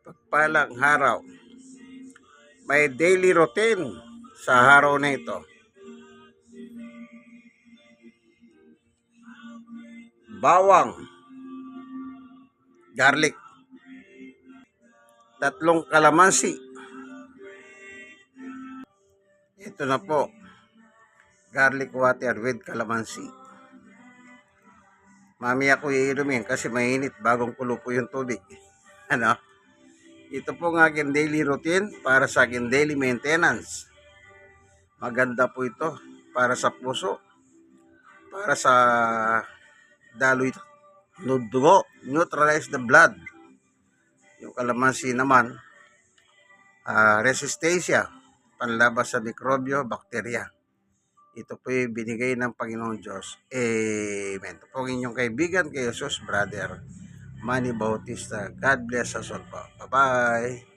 Pagpalang araw. May daily routine sa araw na ito. Bawang. Garlic. Tatlong kalamansi. Ito na po. Garlic water with kalamansi. Mamaya ko iinumin kasi mainit bagong kulo po yung tubig. Ano? Ito po ang aking daily routine para sa aking daily maintenance. Maganda po ito para sa puso, para sa daloy dugo, neutralize the blood. Yung kalamansi naman, ah, resistensya, panlabas sa mikrobyo, bakterya. Ito po yung binigay ng Panginoong Diyos. Amen. Ito po ang inyong kaibigan kay Jesus, brother Manny Bautista. God bless us all. Bye-bye.